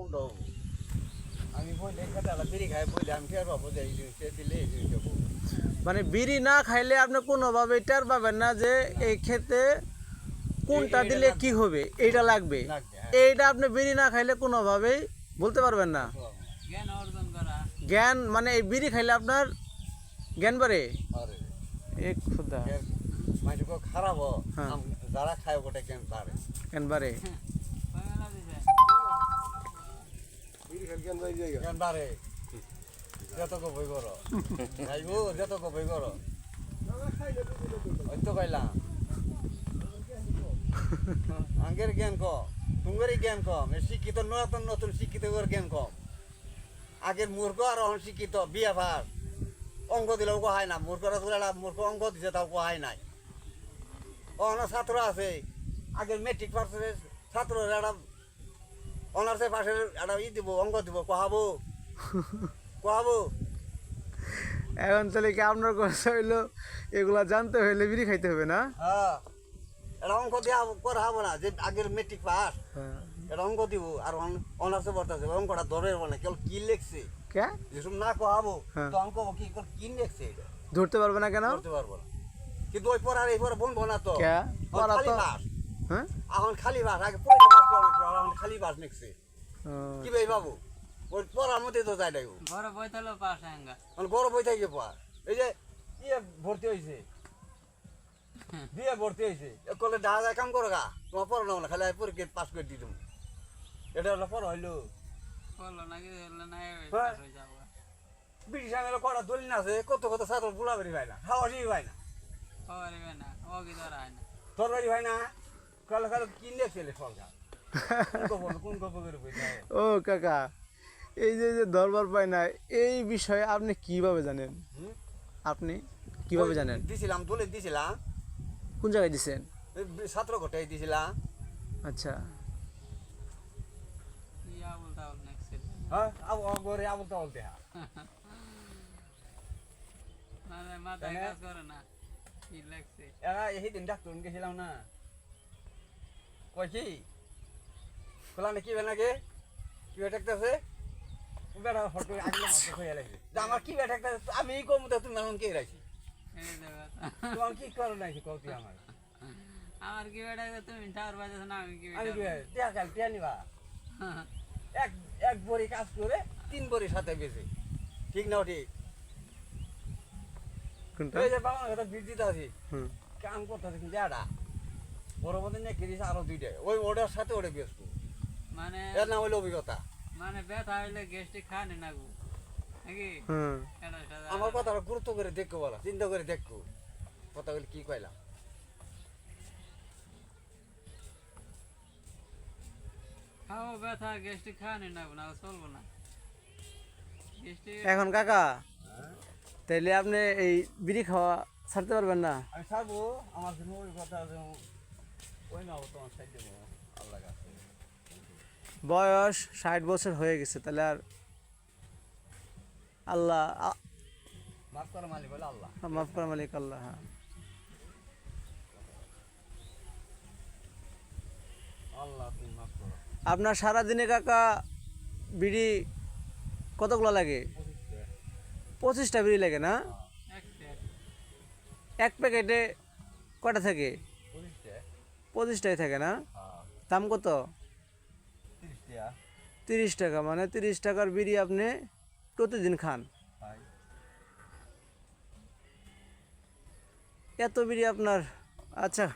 কোনটা হব। আমি বইলে বিড়ি খাই বইলে আমি টের পাবো যে এই জিনিসটা দিলে এই জিনিসটা মানে বিড়ি না খাইলে আপনি কোনোভাবে টের পাবেন না যে এই খেতে কোনটা দিলে কি হবে এইটা লাগবে। হ্যাঁ। এইটা আপনি বিড়ি না খাইলে কোনোভাবেই বলতে পারবেন না। জ্ঞান অর্জন করা। জ্ঞান মানে এই বিড়ি খাইলে আপনার জ্ঞান বাড়ে এক খুদা। খারাপ হ্যাঁ। যারা খায় ওটা কেন পারে জ্ঞান বাড়ে কেন পারে যত কো বই করো। খাইবো যত কো বই করো। ওই তো কইলাম। আঙ্গের জ্ঞান কম, তুঙ্গেরই জ্ঞান কম। শিক্ষিত নতুন নতুন শিক্ষিত জ্ঞান কম। আগের মূর্খ আর অনশিক্ষিত বিয়ে ভার। অঙ্ক দিলেও কোহায় না। মূর্খরা তুলে মূর্খ অঙ্ক দিছে তাও কোহায় নাই। অনার ছাত্র আছে। আগের মেট্রিক পাশের ছাত্র একটা অনার্সের পাশের একটা ই দিব অঙ্ক দিব কোহাবো। কোহাবো। এখন তাহলে কি আপনার কথা হইল এগুলা জানতে হইলে বিড়ি খাইতে হবে না? হ্যাঁ। এটা অঙ্ক দেওয়া করা হব না যে আগের মেট্রিক পাস। এটা অঙ্ক দিব আর অনার্সে পড়তেছে অঙ্কটা ধরে না কেউ কি লেখছে? কে? যেসব না কোহাবো হ্যাঁ। তো অঙ্ক কি কি লেখছে এটা? ধরতে পারবে না কেন? করতে পারব না। কিন্তু ওই পড়ার এই পরে বনবো না তো? পড়া তো- হ্যাঁ? এখন খালি বাস আগে পয়লা বাস করে এখন খালি বাস ও, কি ভাই বাবু? ওই পড়ার মধ্যে তো নাই ও। বড় বইতালো পাশ আঙ্গা এখন বড় বই থেকে পা এই যে ইয়ে ভর্তি হয়েছে দিয়ে ভর্তি হয়েছে কলে দেখা যায় কাম করো গা। তোমার পড়ো না খালি পরীক্ষা পাস করে দিই তুমি এটা হলো পড়া হইল। হ্যাঁ। ব্রিটিশ কটা দলিল আছে? কত কত ছাত্র বুলাবাড়ি ভাই না হাওয়ারি ভাই না। তরবারি ভাই না। কালো কালো কোন বই দেয়? ও কাকা এই যে যে দরবার পায় না এই বিষয়ে আপনি কীভাবে জানেন? আপনি কীভাবে জানেন? দিছিলাম দলিল দিছিলাম। কোন জায়গায় দিছেন? ছাত্র ঘটাই দিছিলাম। আচ্ছা। বলতা বল নেক্সট হ্যাঁ না। কি লাগছে এরা এই দিন ডাক্তার গেছিলাম না কই কি? খোলা নাকি বেনাকে কি বেটাকতেছে বেটা ফটো আগলে মাথা হয়ে লাগছে আমার কি বেটাকতেছে আমি কম তো তুমি এখন কে রাখছি তোমার কি করো নাই কৌতি আমার। আমার কি বেটা তুমি টাওয়ার বাজাছ না আমি কি আমি কি কাল নিবা। এক এক বড়ি কাজ করে তিন বড়ির সাথে বেশি ঠিক না ঠিক? কোনটা? এই যে বাবা কথা বিদ্যুৎ আছে। কাম করতেছে কিন্তু এটা ওর মধ্যে নিয়ে কিনিস আরও দুইটা ওই ওটার সাথে ওটা ব্যস্ত মানে এর নাম হইল অভিজ্ঞতা। মানে ব্যথা হইলে গ্যাস্ট্রিক খানে না গো নাকি? আমার কথাটা গুরুত্ব করে দেখো বলা চিন্তা করে দেখো। কথা বলে কি কইলাম? খাও ব্যথা গ্যাস্ট্রিক খানে না গো না চলবো না। এখন কাকা তাইলে আপনি এই বিড়ি খাওয়া ছাড়তে পারবেন না? আমি ছাড়বো আমার জন্য ওই কথা আছে। বয়স ষাট বছর হয়ে গেছে তাহলে আর আল্লাহ মাফ করো মালিক আল্লাহ। মাফ করা মালিক আল্লাহ হ্যাঁ। আপনার সারাদিনে কাকা বিড়ি কতগুলো লাগে? পঁচিশটা বিড়ি লাগে না? এক প্যাকেটে কটা থাকে? পঁচিশটাই থাকে না? হ্যাঁ। দাম কত? তিরিশ টাকা মানে তিরিশ টাকার বিড়ি আপনি প্রতিদিন খান। এত বিড়ি আপনার আচ্ছা